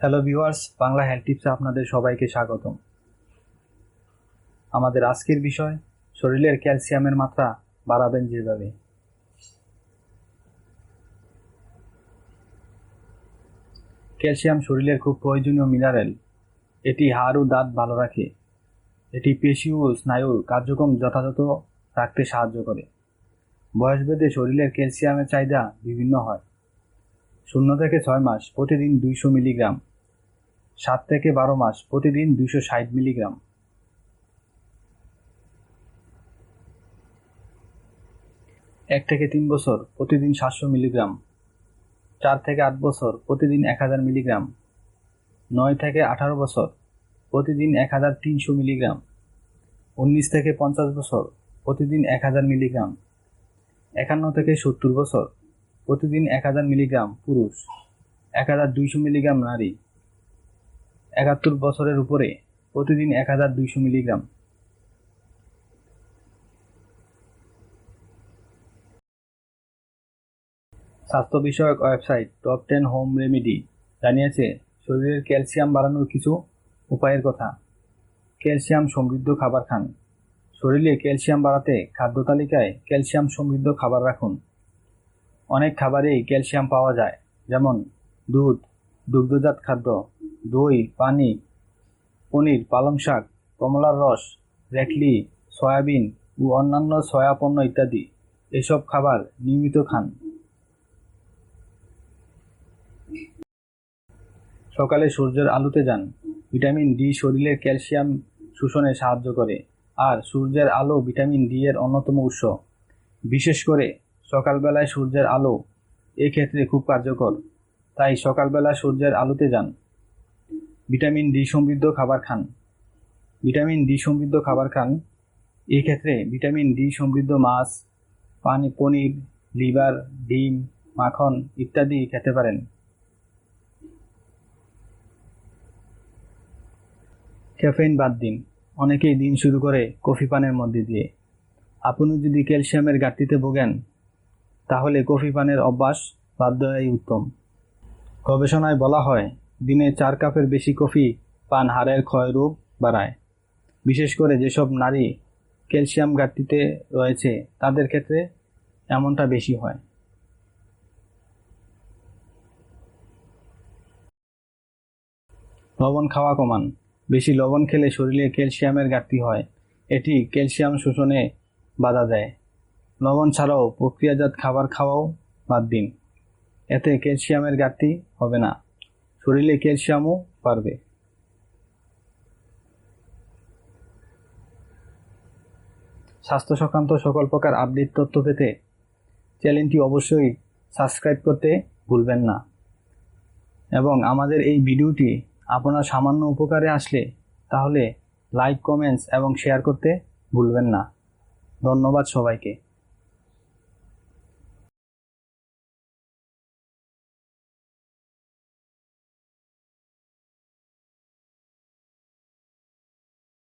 Hello viewers Bangla health টিপসে আপনাদের সবাইকে স্বাগতম। আমাদের আজকের বিষয়, শরীরের ক্যালসিয়ামের মাত্রা বাড়াবেন যেভাবে। ক্যালসিয়াম শরীরের খুব প্রয়োজনীয় মিনারেল এটি হাড় ও দাঁত ভালো রাখে। এটি পেশি ও স্নায়ুর কার্যক্রম যথাযথ রাখতে সাহায্য করে। বয়সভেদে শরীরের ক্যালসিয়ামের চাহিদা বিভিন্ন হয়। শূন্য থেকে ছয় মাস, প্রতিদিন দুইশো মিলিগ্রাম। সাত থেকে বারো মাস, প্রতিদিন দুশো ষাট মিলিগ্রাম। এক থেকে তিন বছর, প্রতিদিন সাতশো মিলিগ্রাম। চার থেকে আট বছর, প্রতিদিন এক হাজার মিলিগ্রাম। নয় থেকে আঠারো বছর, প্রতিদিন এক হাজার তিনশো মিলিগ্রাম। উনিশ থেকে পঞ্চাশ বছর, প্রতিদিন এক হাজার মিলিগ্রাম। একান্ন থেকে সত্তর বছর, প্রতিদিন এক হাজার মিলিগ্রাম পুরুষ। এক হাজার দুইশো মিলিগ্রাম নারী। একাত্তর বছরের উপরে প্রতিদিন এক হাজার দুইশো মিলিগ্রাম। স্বাস্থ্য বিষয়ক website top ten home remedy জানিয়েছে, শরীরের ক্যালসিয়াম বাড়ানোর কিছু উপায়ের কথা। ক্যালসিয়াম সমৃদ্ধ খাবার খান। শরীরে ক্যালসিয়াম বাড়াতে খাদ্য তালিকায় ক্যালসিয়াম সমৃদ্ধ খাবার রাখুন। অনেক খাবারেই ক্যালসিয়াম পাওয়া যায়, যেমন দুধ, দুগ্ধজাত খাদ্য দই, পানি, পনির, পালং শাক, কমলার রস রেখলি সয়াবিন ও অন্যান্য সয়া পণ্য ইত্যাদি। এসব খাবার নিয়মিত খান। সকালে সূর্যের আলোতে যান। ভিটামিন ডি শরীরের ক্যালসিয়াম শোষণে সাহায্য করে আর সূর্যের আলো ভিটামিন ডি এর অন্যতম উৎস। বিশেষ করে সকালবেলায় সূর্যের আলো এক্ষেত্রে খুব কার্যকর। তাই সকালবেলা সূর্যের আলোতে যান। ভিটামিন ডি সমৃদ্ধ খাবার খান। ভিটামিন ডি সমৃদ্ধ খাবার খান এই ক্ষেত্রে ভিটামিন ডি সমৃদ্ধ মাছ, পানি, পনির, লিভার, ডিম, মাখন ইত্যাদি খেতে পারেন। ক্যাফেইন বাদ দিন। অনেকেই দিন শুরু করে কফি পানের মধ্যে দিয়ে। আপনি যদি ক্যালসিয়ামের ঘাটতিতে ভোগেন, তাহলে কফি পানের অভ্যাস বাদ দেওয়াই উত্তম। গবেষণায় বলা হয় দিনে চার কাপের বেশি কফি, পান, হাড়ের ক্ষয় রোগ বাড়ায়। বিশেষ করে যেসব নারী ক্যালসিয়াম ঘাটতিতে রয়েছে, তাদের ক্ষেত্রে এমনটা বেশি হয়। লবণ খাওয়া কমান। বেশি লবণ খেলে শরীরে ক্যালসিয়ামের ঘাটতি হয়। এটি ক্যালসিয়াম শোষণে বাধা দেয়। লবণ ছাড়াও প্রক্রিয়াজাত খাবার খাওয়াও বাদ দিন। এতে ক্যালসিয়ামের ঘাটতি হবে না। শরীরে ক্যালসিয়ামও বাড়বে। স্বাস্থ্য সংক্রান্ত সকল প্রকার আপডেট তথ্য পেতে চ্যানেলটি অবশ্যই সাবস্ক্রাইব করতে ভুলবেন না। এবং আমাদের এই ভিডিওটি আপনার সামান্য উপকারে আসলে তাহলে লাইক, কমেন্টস এবং শেয়ার করতে ভুলবেন না। ধন্যবাদ সবাইকে।